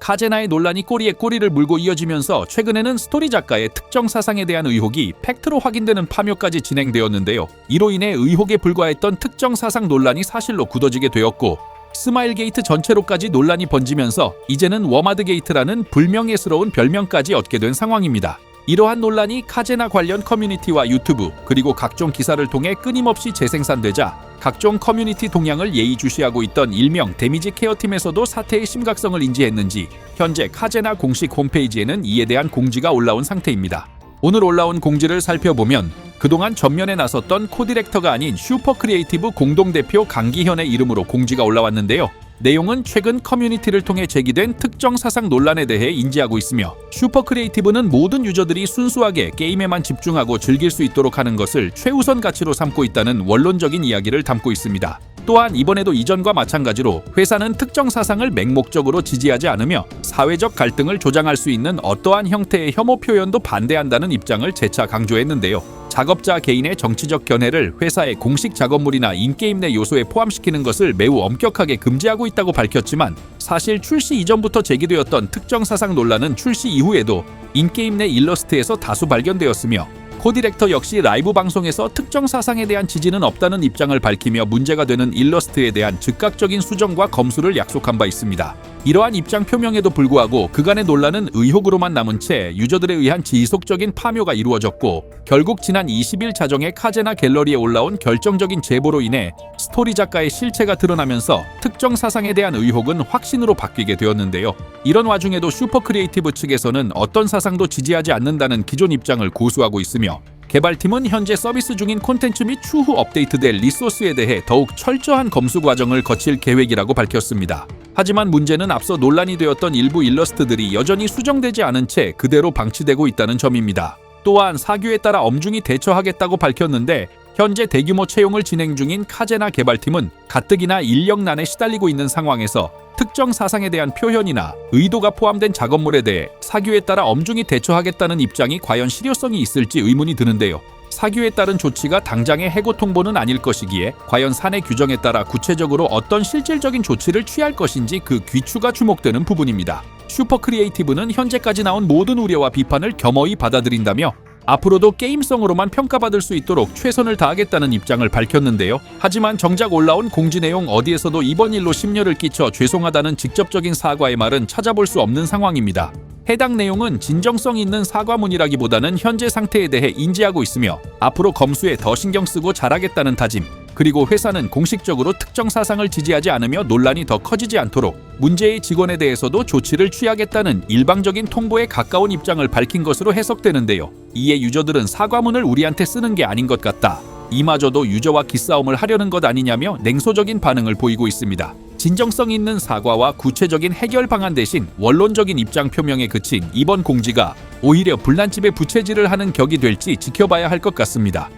카제나의 논란이 꼬리에 꼬리를 물고 이어지면서 최근에는 스토리 작가의 특정 사상에 대한 의혹이 팩트로 확인되는 파묘까지 진행되었는데요. 이로 인해 의혹에 불과했던 특정 사상 논란이 사실로 굳어지게 되었고 스마일 게이트 전체로까지 논란이 번지면서 이제는 워마드 게이트라는 불명예스러운 별명까지 얻게 된 상황입니다. 이러한 논란이 카제나 관련 커뮤니티와 유튜브 그리고 각종 기사를 통해 끊임없이 재생산되자 각종 커뮤니티 동향을 예의주시하고 있던 일명 데미지 케어팀에서도 사태의 심각성을 인지했는지 현재 카제나 공식 홈페이지에는 이에 대한 공지가 올라온 상태입니다. 오늘 올라온 공지를 살펴보면 그동안 전면에 나섰던 코디렉터가 아닌 슈퍼 크리에이티브 공동대표 강기현의 이름으로 공지가 올라왔는데요. 내용은 최근 커뮤니티를 통해 제기된 특정 사상 논란에 대해 인지하고 있으며 슈퍼 크리에이티브는 모든 유저들이 순수하게 게임에만 집중하고 즐길 수 있도록 하는 것을 최우선 가치로 삼고 있다는 원론적인 이야기를 담고 있습니다. 또한 이번에도 이전과 마찬가지로 회사는 특정 사상을 맹목적으로 지지하지 않으며 사회적 갈등을 조장할 수 있는 어떠한 형태의 혐오 표현도 반대한다는 입장을 재차 강조했는데요. 작업자 개인의 정치적 견해를 회사의 공식 작업물이나 인게임 내 요소에 포함시키는 것을 매우 엄격하게 금지하고 있다고 밝혔지만 사실 출시 이전부터 제기되었던 특정 사상 논란은 출시 이후에도 인게임 내 일러스트에서 다수 발견되었으며 코디렉터 역시 라이브 방송에서 특정 사상에 대한 지지는 없다는 입장을 밝히며 문제가 되는 일러스트에 대한 즉각적인 수정과 검수를 약속한 바 있습니다. 이러한 입장 표명에도 불구하고 그간의 논란은 의혹으로만 남은 채 유저들에 의한 지속적인 파묘가 이루어졌고 결국 지난 20일 자정에 카제나 갤러리에 올라온 결정적인 제보로 인해 스토리 작가의 실체가 드러나면서 특정 사상에 대한 의혹은 확신으로 바뀌게 되었는데요. 이런 와중에도 슈퍼 크리에이티브 측에서는 어떤 사상도 지지하지 않는다는 기존 입장을 고수하고 있으며 개발팀은 현재 서비스 중인 콘텐츠 및 추후 업데이트될 리소스에 대해 더욱 철저한 검수 과정을 거칠 계획이라고 밝혔습니다. 하지만 문제는 앞서 논란이 되었던 일부 일러스트들이 여전히 수정되지 않은 채 그대로 방치되고 있다는 점입니다. 또한 사규에 따라 엄중히 대처하겠다고 밝혔는데 현재 대규모 채용을 진행 중인 카제나 개발팀은 가뜩이나 인력난에 시달리고 있는 상황에서 특정 사상에 대한 표현이나 의도가 포함된 작업물에 대해 사규에 따라 엄중히 대처하겠다는 입장이 과연 실효성이 있을지 의문이 드는데요. 사규에 따른 조치가 당장의 해고 통보는 아닐 것이기에 과연 사내 규정에 따라 구체적으로 어떤 실질적인 조치를 취할 것인지 그 귀추가 주목되는 부분입니다. 슈퍼 크리에이티브는 현재까지 나온 모든 우려와 비판을 겸허히 받아들인다며 앞으로도 게임성으로만 평가받을 수 있도록 최선을 다하겠다는 입장을 밝혔는데요. 하지만 정작 올라온 공지 내용 어디에서도 이번 일로 심려를 끼쳐 죄송하다는 직접적인 사과의 말은 찾아볼 수 없는 상황입니다. 해당 내용은 진정성 있는 사과문이라기보다는 현재 상태에 대해 인지하고 있으며 앞으로 검수에 더 신경 쓰고 잘하겠다는 다짐, 그리고 회사는 공식적으로 특정 사상을 지지하지 않으며 논란이 더 커지지 않도록 문제의 직원에 대해서도 조치를 취하겠다는 일방적인 통보에 가까운 입장을 밝힌 것으로 해석되는데요. 이에 유저들은 사과문을 우리한테 쓰는 게 아닌 것 같다. 이마저도 유저와 기싸움을 하려는 것 아니냐며 냉소적인 반응을 보이고 있습니다. 진정성 있는 사과와 구체적인 해결 방안 대신 원론적인 입장 표명에 그친 이번 공지가 오히려 불난집에 부채질을 하는 격이 될지 지켜봐야 할 것 같습니다.